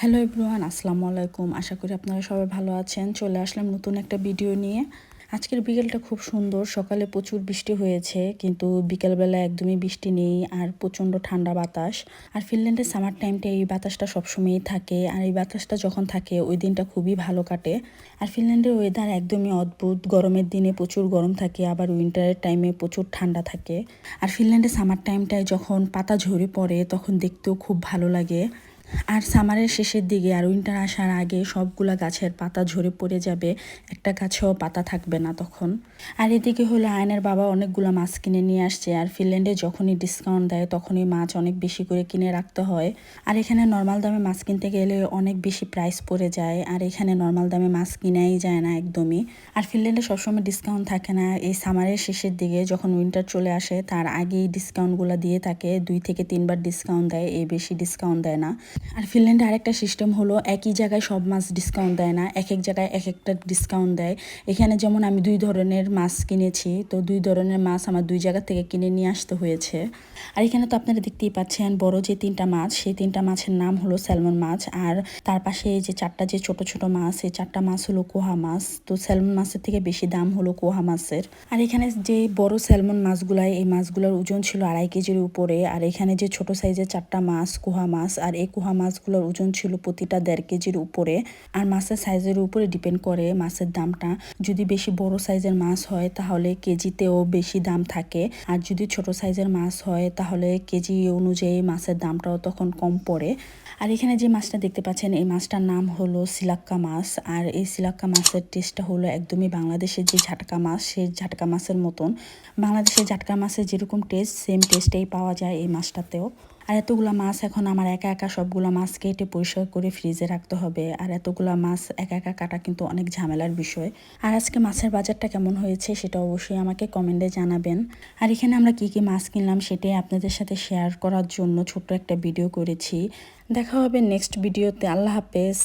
Hello everyone আসসালামু আলাইকুম। আশা করি আপনারা সবাই ভালো আছেন। চলে আসলাম নতুন একটা ভিডিও নিয়ে। আজকের বিকেলটা খুব সুন্দর, সকালে প্রচুর বৃষ্টি হয়েছে, কিন্তু বিকেলবেলা একদমই বৃষ্টি নেই আর প্রচণ্ড ঠান্ডা বাতাস। আর ফিনল্যান্ডের সামার টাইমটা এই বাতাসটা সবসময়ই থাকে, আর এই বাতাসটা যখন থাকে, ওই দিনটা খুবই ভালো কাটে। আর ফিনল্যান্ডের ওয়েদার একদমই অদ্ভুত, গরমের দিনে প্রচুর গরম থাকে, আবার উইন্টারের টাইমে প্রচুর ঠান্ডা থাকে। আর ফিনল্যান্ডের সামার টাইমটায় যখন পাতা ঝরে পড়ে, তখন দেখতেও খুব ভালো লাগে। আর সামারের শেষের দিকে আর উইন্টার আসার আগে সবগুলা গাছের পাতা ঝরে পড়ে যাবে, একটা গাছেও পাতা থাকবে না তখন। আর এদিকে হলো আয়নের বাবা অনেকগুলো মাছ কিনে নিয়ে আসছে, আর ফিনল্যান্ডে যখনই ডিসকাউন্ট দেয় তখনই মাছ অনেক বেশি করে কিনে রাখতে হয়। আর এখানে নর্মাল দামে মাছ কিনতে গেলে অনেক বেশি প্রাইস পড়ে যায়, আর এখানে নর্মাল দামে মাছ কিনাই যায় না একদমই। আর ফিনল্যান্ডে সবসময় ডিসকাউন্ট থাকে না, এই সামারের শেষের দিকে যখন উইন্টার চলে আসে, তার আগেই ডিসকাউন্টগুলো দিয়ে থাকে, দুই থেকে তিনবার ডিসকাউন্ট দেয় এই বেশি ডিসকাউন্ট দেয় না। আর ফিনল্যান্ডে আরেকটা সিস্টেম হলো একই জায়গায় সব মাছ ডিসকাউন্ট দেয় না, এক এক জায়গায় এক একটা ডিসকাউন্ট দেয়। এখানে যেমন আমি দুই ধরনের মাছ কিনেছি, তো দুই ধরনের মাছ আমার দুই জায়গা থেকে কিনে নিয়ে আসতে হয়েছে। আর এখানে তো আপনারা দেখতেই পাচ্ছেন, বড় যে তিনটা মাছ, সেই তিনটা মাছের নাম হলো স্যালমন মাছ। আর তার পাশে যে চারটা যে ছোট ছোট মাছ, এই চারটা মাছ হলো কোহা মাছ, তো স্যালমন মাছের থেকে বেশি দাম হলো কোহা মাছের। আর এখানে যে বড় স্যালমন মাছগুলাই, এই মাছগুলোর ওজন ছিল আড়াই কেজির উপরে। আর এখানে যে ছোট সাইজের চারটা মাছ, কোহা মাছ, আর এই কোহা মাছগুলোর ওজন ছিল প্রতিটা দেড় কেজির উপরে আর মাছের সাইজের উপরে ডিপেন্ড করে মাছের দামটা। যদি বেশি বড় সাইজের মাছ হয়, তাহলে কেজিতেও বেশি দাম থাকে। আর যদি ছোট সাইজের মাছ হয়, তাহলে কেজি অনুযায়ী মাছের দামটাও তখন কম পড়ে। আর এখানে যে মাছটা দেখতে পাচ্ছেন, এই মাছটার নাম হলো সিলাক্কা মাছ। আর এই সিলাক্কা মাছের টেস্টটা হলো একদমই বাংলাদেশের যে ঝাটকা মাছ, সেই ঝাটকা মাছের মতন। বাংলাদেশের ঝাটকা মাছের যেরকম টেস্ট সেম টেস্টেই পাওয়া যায় এই মাছটাতেও। আর এতগুলা মাছ এখন আমার একা একা সবগুলো মাছ কেটে পরিষ্কার করে ফ্রিজে রাখতে হবে, আর এতগুলো মাছ একা একা কাটা কিন্তু অনেক ঝামেলার বিষয়। আর আজকে মাছের বাজারটা কেমন হয়েছে সেটা অবশ্যই আমাকে কমেন্টে জানাবেন। আর এখানে আমরা কি কি মাছ কিনলাম সেটাই আপনাদের সাথে শেয়ার করার জন্য ছোট্ট একটা ভিডিও করেছি। দেখা হবে নেক্সট ভিডিওতে, আল্লাহ হাফেজ।